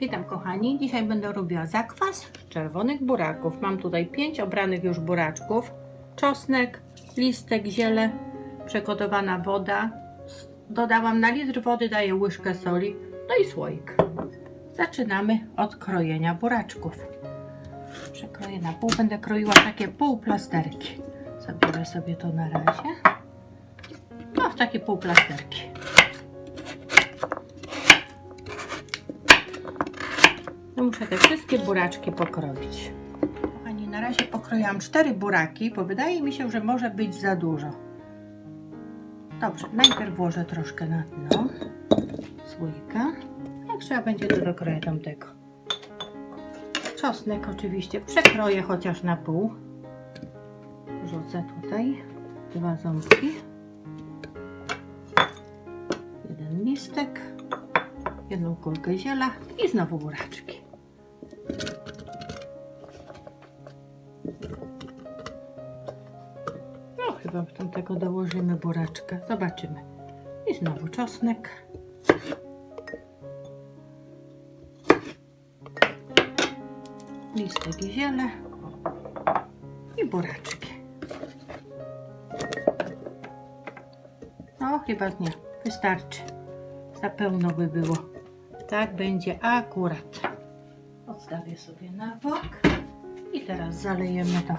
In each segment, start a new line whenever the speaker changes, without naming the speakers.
Witam kochani, dzisiaj będę robiła zakwas czerwonych buraków. Mam tutaj 5 obranych już buraczków, czosnek, listek, ziele, przegotowana woda. Dodałam na litr wody, daję łyżkę soli, no i słoik. Zaczynamy od krojenia buraczków. Przekroję na pół, będę kroiła takie półplasterki. Zabiorę sobie to na razie. No w takie półplasterki. Muszę te wszystkie buraczki pokroić. Kochani, na razie pokroiłam cztery buraki, bo wydaje mi się, że może być za dużo. Dobrze, najpierw włożę troszkę na dno słoika. Jak trzeba będzie, to dokroję tamtego. Czosnek oczywiście przekroję chociaż na pół. Rzucę tutaj dwa ząbki. Jeden listek jedną kulkę ziela i znowu buraczki. Tamtego dołożymy buraczkę. Zobaczymy. I znowu czosnek. Listek i ziele. I buraczki. No, chyba nie. Wystarczy. Za pełno by było. Tak będzie akurat. Odstawię sobie na bok. I teraz zalejemy to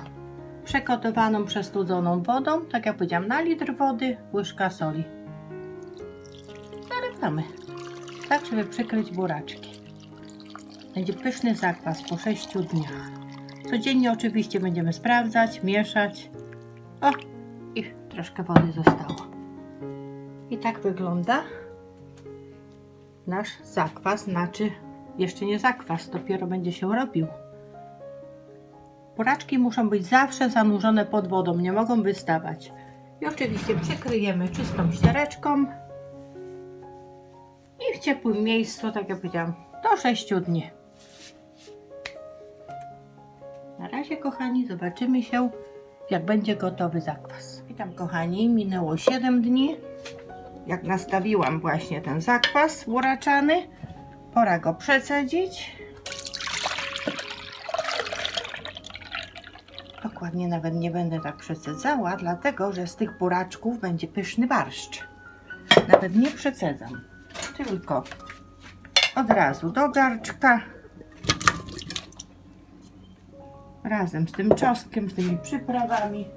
przegotowaną, przestudzoną wodą. Tak jak powiedziałam, na litr wody, łyżka soli. Zalewamy. Tak, żeby przykryć buraczki. Będzie pyszny zakwas po 6 dniach. Codziennie oczywiście będziemy sprawdzać, mieszać. O, i troszkę wody zostało. I tak wygląda nasz zakwas, znaczy jeszcze nie zakwas, dopiero będzie się robił. Buraczki muszą być zawsze zanurzone pod wodą, nie mogą wystawać. I oczywiście przykryjemy czystą ściereczką i w ciepłym miejscu, tak jak powiedziałam, do 6 dni. Na razie, kochani, zobaczymy się, jak będzie gotowy zakwas. Witam, kochani, minęło 7 dni jak nastawiłam właśnie ten zakwas buraczany, pora go przecedzić. Dokładnie nawet nie będę tak przecedzała, dlatego że z tych buraczków będzie pyszny barszcz. Nawet nie przecedzam, tylko od razu do garczka. Razem z tym czosnkiem, z tymi przyprawami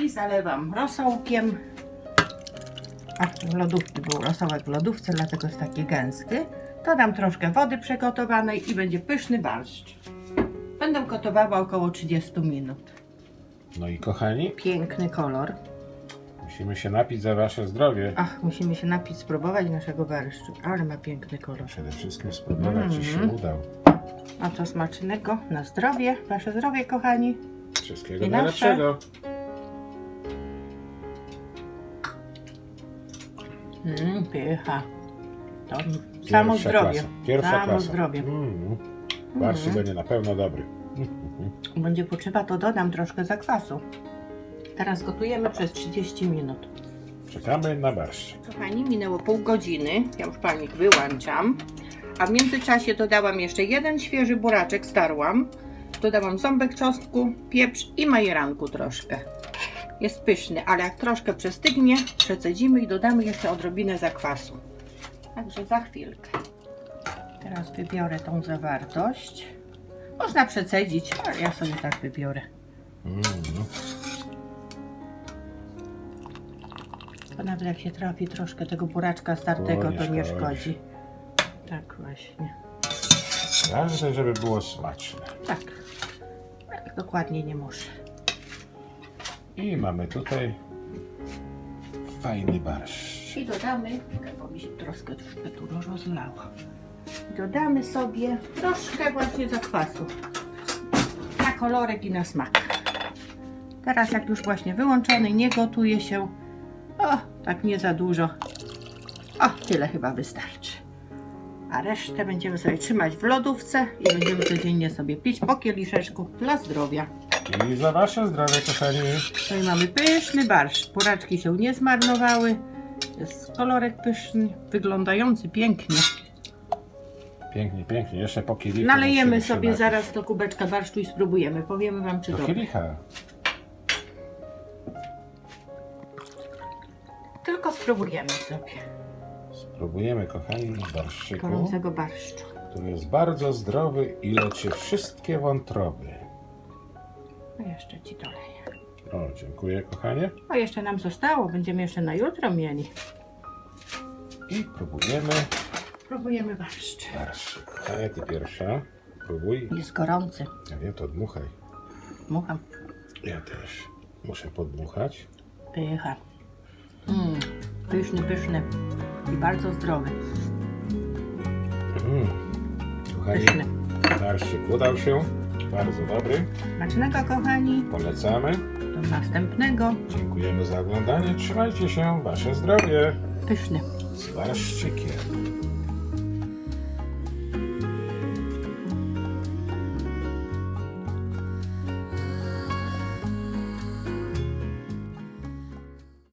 i zalewam rosołkiem. A w lodówce był rosołek w lodówce, dlatego jest taki gęsty. Dodam troszkę wody przygotowanej i będzie pyszny barszcz. Będę gotowała około 30 minut.
No i kochani,
Piękny kolor.
musimy się napić za wasze zdrowie.
Ach, musimy się napić, spróbować naszego barszczu. Ale ma piękny kolor.
Przede wszystkim spróbować, czy się
Mhm.
udał.
A to smacznego na zdrowie. Wasze zdrowie, kochani.
Wszystkiego
I nasze.
najlepszego.
Mmm, pycha. To samo
Pierwsza
zdrowie.
klasa. Pierwsza
samo
klasa.
zdrowie.
Mm. Barszcz
Mhm.
będzie na pewno dobry.
Będzie potrzeba, to dodam troszkę zakwasu. Teraz gotujemy przez 30 minut.
Czekamy na barszcz.
Kochani, minęło pół godziny. Ja już palnik wyłączam. A w międzyczasie dodałam jeszcze jeden świeży buraczek, starłam. Dodałam ząbek czosnku, pieprz i majeranku troszkę. Jest pyszny, ale jak troszkę przestygnie, przecedzimy i dodamy jeszcze odrobinę zakwasu. Także za chwilkę. Teraz wybiorę tą zawartość. Można przecedzić, ale ja sobie tak wybiorę.
Mm.
Bo nawet jak się trafi troszkę tego buraczka startego, to nie
szkodzi.
Tak właśnie.
Ważne, żeby było smaczne.
Tak. Tak, dokładnie nie muszę.
I mamy tutaj fajny barszcz.
I dodamy, bo mi się troszkę, troszkę tu rozlało. Dodamy sobie troszkę właśnie zakwasu. Na kolorek i na smak. Teraz jak już właśnie wyłączony, nie gotuje się. O, tak nie za dużo. O, tyle chyba wystarczy. A resztę będziemy sobie trzymać w lodówce i będziemy codziennie sobie pić po kieliszeczku dla zdrowia.
I za wasze zdrowie, kochani.
Tutaj mamy pyszny barszcz. Buraczki się nie zmarnowały. Jest kolorek pyszny, wyglądający pięknie.
Pięknie, pięknie. Jeszcze po kielichu.
Nalejemy
musimy się
sobie
napić.
zaraz do kubeczka barszczu i spróbujemy. Powiemy Wam, czy
Do kielicha.
Tylko spróbujemy sobie
Spróbujemy, kochani, barszczyku,
gorącego barszczu.
który jest bardzo zdrowy i leczy wszystkie wątroby.
No jeszcze Ci doleję.
O, dziękuję, kochanie.
O, jeszcze nam zostało. Będziemy jeszcze na jutro mieli.
I próbujemy
Spróbujemy barszcz.
barszczyk. Kochanie, ty pierwsza. Próbuj.
Jest gorący.
Ja wiem, to dmuchaj.
Mucham.
Ja też muszę podmuchać.
Pycha. Mm, pyszny, pyszny. I bardzo zdrowy.
Mm. Kochani,
Pyszny.
barszczyk udał się. Bardzo dobry.
Smacznego, kochani.
Polecamy.
Do następnego.
Dziękujemy za oglądanie. Trzymajcie się. Wasze zdrowie.
Pyszny.
Z barszczykiem.